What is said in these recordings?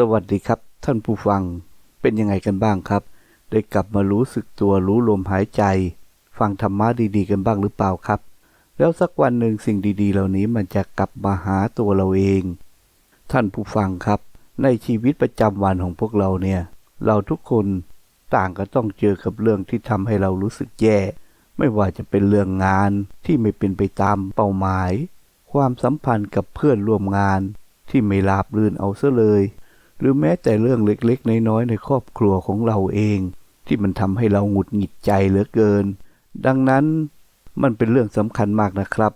สวัสดีครับท่านผู้ฟังเป็นยังไงกันบ้างครับ ได้กลับมารู้สึกตัวรู้ลมหายใจ ฟังธรรมะดีๆกันบ้างหรือเปล่าครับ แล้วสักวันหนึ่งสิ่งดีๆ เหล่านี้มันจะกลับมาหาตัวเราเอง ท่านผู้ฟังครับ ในชีวิตประจำวันของพวกเราเนี่ย เราทุกคนต่างก็ต้องเจอกับเรื่องที่ทำให้เรารู้สึกแย่ ไม่ว่าจะเป็นเรื่องงานที่ไม่เป็นไปตามเป้าหมาย ความสัมพันธ์กับเพื่อนร่วมงานที่ไม่ราบรื่นเอาซะเลย หรือแม้แต่เรื่องเล็กๆ น้อยๆในครอบครัวของเราเอง ที่มันทำให้เราหงุดหงิดใจเหลือเกิน ดังนั้นมันเป็นเรื่องสำคัญมากนะครับ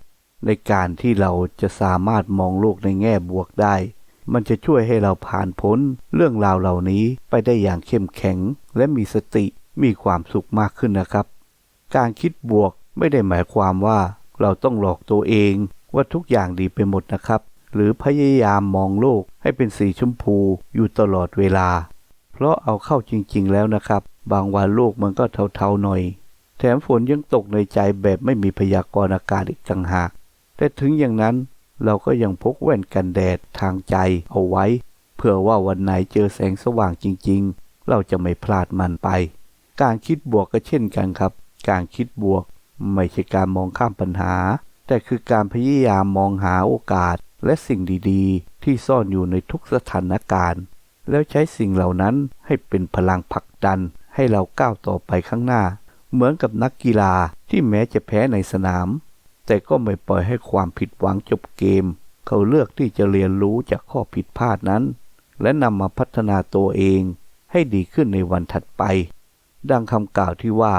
ในการที่เราจะสามารถมองโลกในแง่บวกได้ มันจะช่วยให้เราผ่านพ้นเรื่องราวเหล่านี้ไปได้อย่างเข้มแข็ง และมีสติมีความสุขมากขึ้นนะครับ การคิดบวกไม่ได้หมายความว่าเราต้องหลอกตัวเองว่าทุกอย่างดีไปหมดนะครับ หรือพยายามมองโลกให้เป็นสีชมพูอยู่ตลอดเวลา เพราะเอาเข้าจริงๆแล้วนะครับ บางวันโลกมันก็เทาๆหน่อย แถมฝนยังตกในใจแบบไม่มีพยากรณ์อากาศอีกต่างหาก แต่ถึงอย่างนั้นเราก็ยังพกแว่นกันแดดทางใจเอาไว้ เพื่อว่าวันไหนเจอแสงสว่างจริงๆ เราจะไม่พลาดมันไป การคิดบวกก็เช่นกันครับ การคิดบวก ไม่ใช่การมองข้ามปัญหา แต่คือการพยายามมองหาโอกาส และสิ่งดีๆ ที่ซ่อนอยู่ในทุกสถานการณ์ แล้วใช้สิ่งเหล่านั้นให้เป็นพลังผลักดันให้เราก้าวต่อไปข้างหน้า เหมือนกับนักกีฬาที่แม้จะแพ้ในสนาม แต่ก็ไม่ปล่อยให้ความผิดหวังจบเกม เขาเลือกที่จะเรียนรู้จากข้อผิดพลาดนั้น และนำมาพัฒนาตัวเองให้ดีขึ้นในวันถัดไป ดังคำกล่าวที่ว่า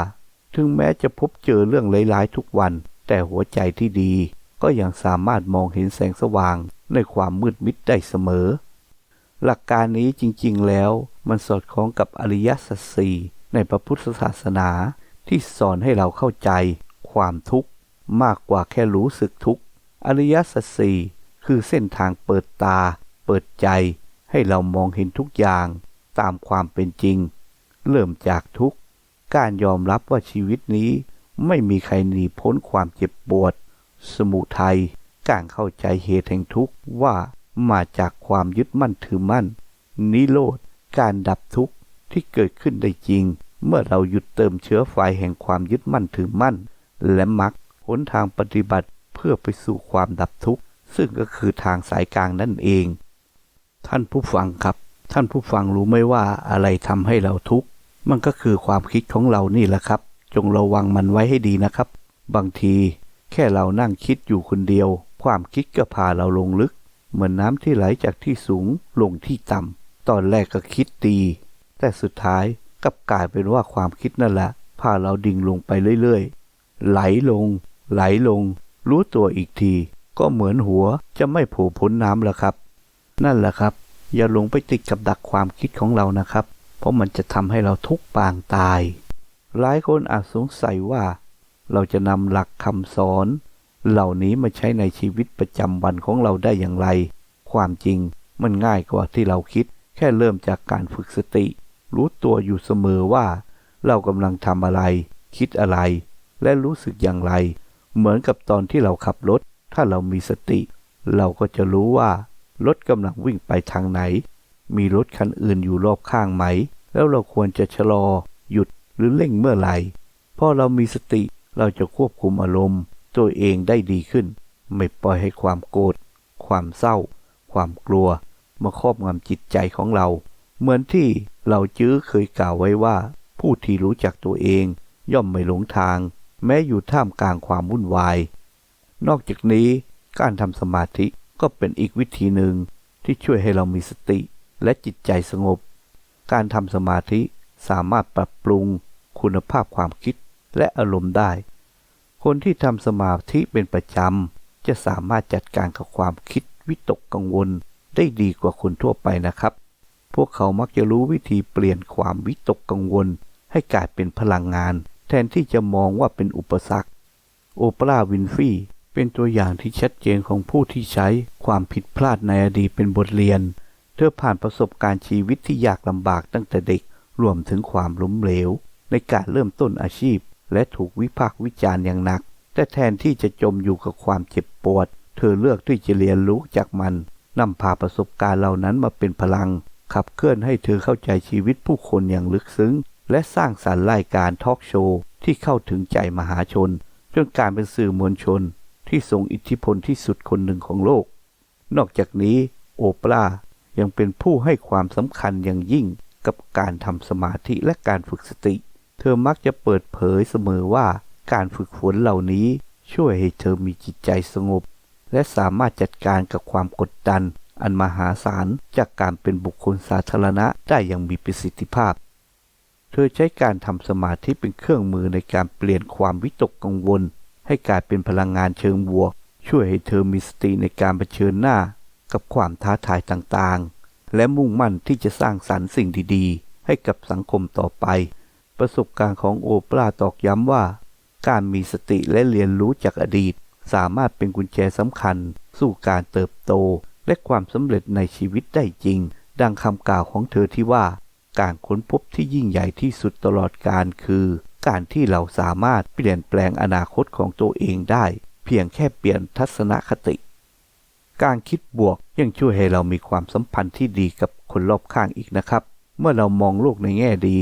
ถึงแม้จะพบเจอเรื่องร้ายๆทุกวัน แต่หัวใจที่ดี ก็ยังสามารถมองเห็นแสงสว่างในความมืดมิดได้เสมอ หลักการนี้จริงๆแล้วมันสอดคล้องกับอริยสัจสี่ในพระพุทธศาสนาที่สอนให้เราเข้าใจ ความทุกข์มากกว่าแค่รู้สึกทุกข์ อริยสัจสี่คือเส้นทางเปิดตา เปิดใจ ให้เรามองเห็นทุกอย่างตามความเป็นจริง เริ่มจากทุกข์ การยอมรับว่าชีวิตนี้ไม่มีใครหนีพ้นความเจ็บปวด สมุทัยการเข้าใจเหตุแห่งทุกข์ว่ามาจากความยึดมั่นถือมั่น นิโรธการดับทุกข์ที่เกิดขึ้นได้จริง เมื่อเราหยุดเติมเชื้อไฟแห่งความยึดมั่นถือมั่น และมักหนทางปฏิบัติเพื่อไปสู่ความดับทุกข์ซึ่งก็คือทางสายกลางนั่นเอง ท่านผู้ฟังครับ ท่านผู้ฟังรู้ไหมว่าอะไรทำให้เราทุกข์มันก็คือความคิดของเรานี่แหละครับ จงระวังมันไว้ให้ดีนะครับ บางที แค่เรานั่งคิดอยู่คนเดียว ความคิดก็พาเราลงลึก เหมือนน้ำที่ไหลจากที่สูงลงที่ต่ำตอนแรกก็คิดดี แต่สุดท้ายกลับกลายเป็นว่าความคิดนั่นแหละพาเราดิ่งลงไปเรื่อยๆ ไหลลง ไหลลง รู้ตัวอีกที ก็เหมือนหัวจะไม่โผล่พ้นน้ำแล้วครับ นั่นแหละครับ อย่าลงไปติดกับดักความคิดของเรานะครับ เพราะมันจะทำให้เราทุกปางตาย หลายคนอาจสงสัยว่า เราจะนำหลักคำสอน เหล่านี้มาใช้ในชีวิตประจำวันของเราได้อย่างไร ความจริงมันง่ายกว่าที่เราคิด แค่เริ่มจากการฝึกสติ รู้ตัวอยู่เสมอว่า เรากำลังทำอะไร คิดอะไร และรู้สึกอย่างไร เหมือนกับตอนที่เราขับรถ ถ้าเรามีสติ เราก็จะรู้ว่ารถกำลังวิ่งไปทางไหน มีรถคันอื่นอยู่รอบข้างไหม แล้วเราควรจะชะลอ หยุดหรือเร่งเมื่อไหร่พอเรามีสติ เราจะควบคุมอารมณ์ ตัวเองได้ดีขึ้น ไม่ปล่อยให้ความโกรธความเศร้า ความกลัว มาครอบงำจิตใจของเรา เหมือนที่เราจื้อเคยกล่าวไว้ว่า ผู้ที่รู้จักตัวเอง ย่อมไม่หลงทาง แม้อยู่ท่ามกลางความวุ่นวาย นอกจากนี้การทำสมาธิก็เป็นอีกวิธีหนึ่งที่ช่วยให้เรามีสติและจิตใจสงบ การทำสมาธิสามารถปรับปรุงคุณภาพความคิดและอารมณ์ได้ คนที่ทำสมาธิเป็นประจำ จะสามารถจัดการกับความคิดวิตกกังวลได้ดีกว่าคนทั่วไปนะครับ พวกเขามักจะรู้วิธีเปลี่ยนความวิตกกังวล ให้กลายเป็นพลังงาน แทนที่จะมองว่าเป็นอุปสรรค โอปราวินฟรีย์เป็นตัวอย่างที่ชัดเจนของผู้ที่ใช้ความผิดพลาดในอดีตเป็นบทเรียน เธอผ่านประสบการณ์ชีวิตที่ยากลำบากตั้งแต่เด็ก รวมถึงความล้มเหลว ในการเริ่มต้นอาชีพ และถูกวิพากษ์วิจารณ์อย่างหนัก แต่แทนที่จะจมอยู่กับความเจ็บปวด เธอเลือกที่จะเรียนรู้จากมันนำพาประสบการณ์เหล่านั้นมาเป็นพลัง ขับเคลื่อนให้เธอเข้าใจชีวิตผู้คนอย่างลึกซึ้ง และสร้างสรรค์รายการทอล์กโชว์ที่เข้าถึงใจมหาชน จนการเป็นสื่อมวลชน ที่ทรงอิทธิพลที่สุดคนหนึ่งของโลก นอกจากนี้โอปรายังเป็นผู้ให้ความสำคัญอย่างยิ่งกับการทำสมาธิและการฝึกสติ เธอมักจะเปิดเผยเสมอว่าการฝึกฝนเหล่านี้ช่วยให้เธอมีจิตใจสงบ และสามารถจัดการกับความกดดัน อันมหาศาลจากการเป็นบุคคลสาธารณะได้อย่างมีประสิทธิภาพ เธอใช้การทำสมาธิเป็นเครื่องมือในการเปลี่ยนความวิตกกังวล ให้กลายเป็นพลังงานเชิงบวก ช่วยให้เธอมีสติในการเผชิญหน้า กับความท้าทายต่างๆ และมุ่งมั่นที่จะสร้างสรรค์สิ่งดีๆ ให้กับสังคมต่อไป ประสบการณ์ของโอปราตอกย้ำว่า การมีสติและเรียนรู้จากอดีต สามารถเป็นกุญแจสำคัญ สู่การเติบโต และความสำเร็จในชีวิตได้จริง ดังคำกล่าวของเธอที่ว่า การค้นพบที่ยิ่งใหญ่ที่สุดตลอดการคือ การที่เราสามารถเปลี่ยนแปลงอนาคตของตัวเองได้ เพียงแค่เปลี่ยนทัศนคติ การคิดบวกยังช่วยให้เรามีความสัมพันธ์ที่ดีกับคนรอบข้างอีกนะครับ เมื่อเรามองโลกในแง่ดี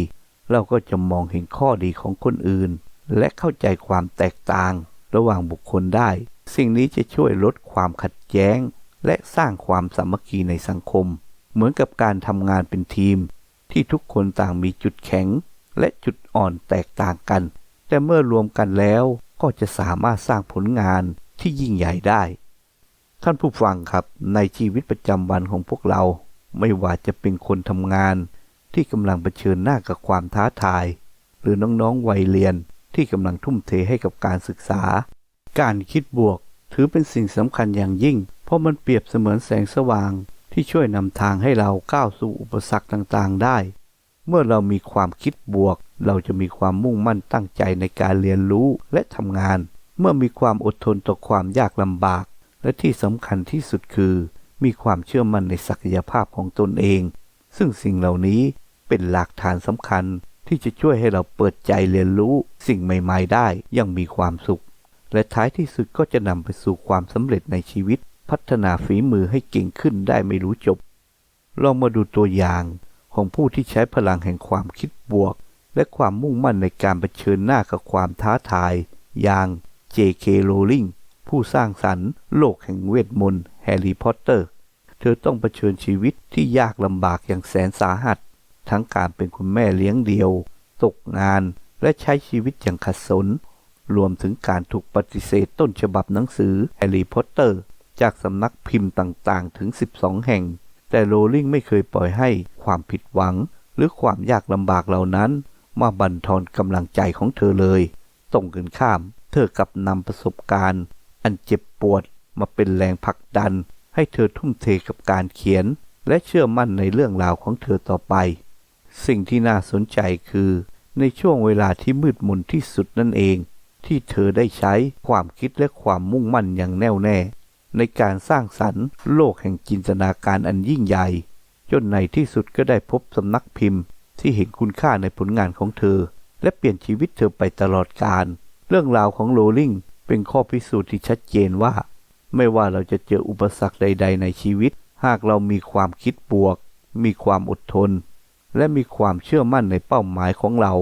เราก็จะมองเห็นข้อดีของคนอื่น และเข้าใจความแตกต่าง ระหว่างบุคคลได้ สิ่งนี้จะช่วยลดความขัดแย้ง และสร้างความสามัคคีในสังคม เหมือนกับการทำงานเป็นทีม ที่ทุกคนต่างมีจุดแข็ง และจุดอ่อนแตกต่างกัน แต่เมื่อรวมกันแล้วก็จะสามารถสร้างผลงานที่ยิ่งใหญ่ได้ ท่านผู้ฟังครับในชีวิตประจำวันของพวกเรา ไม่ว่าจะเป็นคนทำงาน ที่กำลังเผชิญหน้ากับความท้าทาย หรือน้องๆวัยเรียนที่กำลังทุ่มเทให้กับการศึกษา การคิดบวกถือเป็นสิ่งสำคัญอย่างยิ่ง เพราะมันเปรียบเสมือนแสงสว่างที่ช่วยนำทางให้เราก้าวสู่อุปสรรคต่างๆ ได้ เมื่อเรามีความคิดบวก เราจะมีความมุ่งมั่นตั้งใจในการเรียนรู้และทำงาน เมื่อมีความอดทนต่อความยากลำบาก และที่สำคัญที่สุดคือ มีความเชื่อมั่นในศักยภาพของตนเอง ซึ่งสิ่งเหล่านี้เป็นหลักฐานสำคัญที่จะช่วยให้เราเปิดใจเรียนรู้สิ่งใหม่ ๆ ได้อยังมีความสุข และท้ายที่สุดก็จะนำไปสู่ความสำเร็จในชีวิต พัฒนาฝีมือให้เก่งขึ้นได้ไม่รู้จบ ลองมาดูตัวอย่างของผู้ที่ใช้พลังแห่งความคิดบวก และความมุ่งมั่นในการเผชิญหน้ากับความท้าทาย อย่าง J.K. Rowling ผู้สร้างสรรค์ โลกแห่งเวทมนต์แฮร์รี่พอตเตอร์ เธอต้องเผชิญชีวิตที่ยากลำบากอย่างแสนสาหัส ทั้งการเป็นคุณแม่เลี้ยงเดี่ยว ตกงานและใช้ชีวิตอย่างขัดสน รวมถึงการถูกปฏิเสธต้นฉบับหนังสือแฮร์รี่พอตเตอร์ จากสำนักพิมพ์ต่างๆ ถึง 12 แห่ง แต่โรลลิงไม่เคยปล่อยให้ความผิดหวัง หรือความยากลำบากเหล่านั้นมาบั่นทอนกำลังใจของเธอเลยตรงกันข้าม เธอกลับนำประสบการณ์ อันเจ็บปวดมาเป็นแรงผลักดัน ให้เธอทุ่มเทกับการเขียน และเชื่อมั่นในเรื่องราวของเธอต่อไป สิ่งที่น่าสนใจคือ ในช่วงเวลาที่มืดมนที่สุดนั่นเอง ที่เธอได้ใช้ความคิดและความมุ่งมั่นอย่างแน่วแน่ ในการสร้างสรรค์โลกแห่งจินตนาการอันยิ่งใหญ่ จนในที่สุดก็ได้พบสำนักพิมพ์ ที่เห็นคุณค่าในผลงานของเธอ และเปลี่ยนชีวิตเธอไปตลอดกาลเรื่องราวของโรลิงเป็นข้อพิสูจน์ที่ชัดเจนว่า ไม่ว่าเราจะเจออุปสรรคใด ๆ ในชีวิต หากเรามีความคิดบวก มีความอดทน และมีความเชื่อมั่นในเป้าหมายของเรา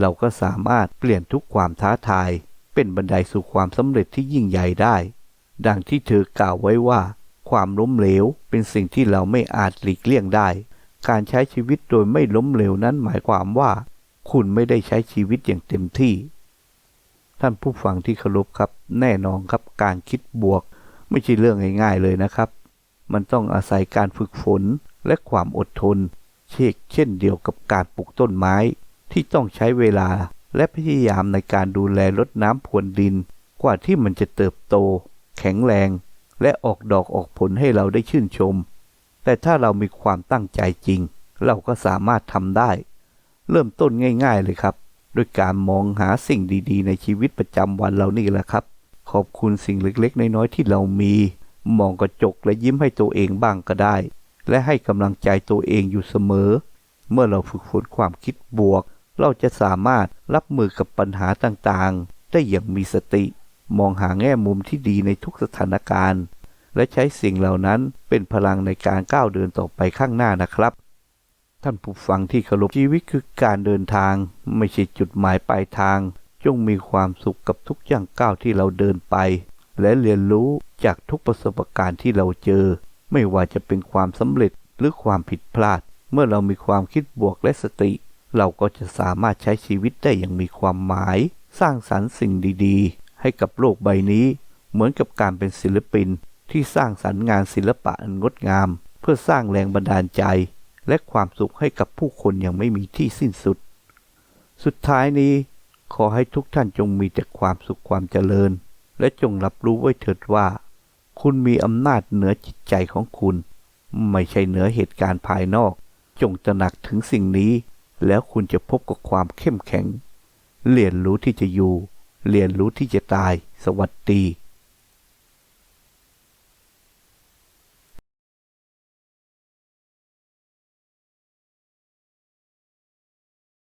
เราก็สามารถเปลี่ยนทุกความท้าทาย เป็นบันไดสู่ความสำเร็จที่ยิ่งใหญ่ได้ ดังที่เธอกล่าวไว้ว่า ความล้มเหลวเป็นสิ่งที่เราไม่อาจหลีกเลี่ยงได้ การใช้ชีวิตโดยไม่ล้มเหลวนั้นหมายความว่า คุณไม่ได้ใช้ชีวิตอย่างเต็มที่ ท่านผู้ฟังที่เคารพครับ แน่นอนครับการคิดบวก ไม่ใช่เรื่องง่ายๆเลยนะครับ มันต้องอาศัยการฝึกฝนและความอดทน เช่นเช่นเดียวกับการปลูกต้นไม้ ที่ต้องใช้เวลาและพยายามในการดูแลรดน้ำพรวนดิน กว่าที่มันจะเติบโต แข็งแรง และออกดอกออกผลให้เราได้ชื่นชม แต่ถ้าเรามีความตั้งใจจริง เราก็สามารถทำได้ เริ่มต้นง่ายๆเลยครับ ด้วยการมองหาสิ่งดีๆ ในชีวิตประจำวันเรานี่แหละครับ ขอบคุณสิ่งเล็กๆ น้อยๆ ที่เรามี มองกระจกและยิ้มให้ตัวเองบ้างก็ได้ และให้กำลังใจตัวเองอยู่เสมอ เมื่อเราฝึกฝนความคิดบวก เราจะสามารถรับมือกับปัญหาต่างๆ ได้อย่างมีสติ มองหาแง่มุมที่ดีในทุกสถานการณ์ และใช้สิ่งเหล่านั้นเป็นพลังในการก้าวเดินต่อไปข้างหน้านะครับท่านผู้ฟังที่เคารพชีวิตคือการเดินทาง ไม่ใช่จุดหมายปลายทาง จงมีความสุขกับทุกอย่างก้าวที่เราเดินไป และเรียนรู้จากทุกประสบการณ์ที่เราเจอ ไม่ว่าจะเป็นความสำเร็จหรือความผิดพลาด เมื่อเรามีความคิดบวกและสติ เราก็จะสามารถใช้ชีวิตได้อย่างมีความหมาย สร้างสรรค์สิ่งดีๆ ให้กับโลกใบนี้ เหมือนกับการเป็นศิลปินที่สร้างสรรค์งานศิลปะอันงดงาม เพื่อสร้างแรงบันดาลใจ และความสุขให้กับผู้คนอย่างไม่มีที่สิ้นสุด สุดท้ายนี้ ขอให้ทุกท่านจงมีแต่ความสุขความเจริญ และจงรับรู้ไว้เถิดว่า คุณมีอำนาจเหนือจิตใจของคุณ ไม่ใช่เหนือเหตุการณ์ภายนอก จงตระหนักถึงสิ่งนี้ แล้วคุณจะพบกับความเข้มแข็ง เรียนรู้ที่จะอยู่ เรียนรู้ที่จะตาย สวัสดี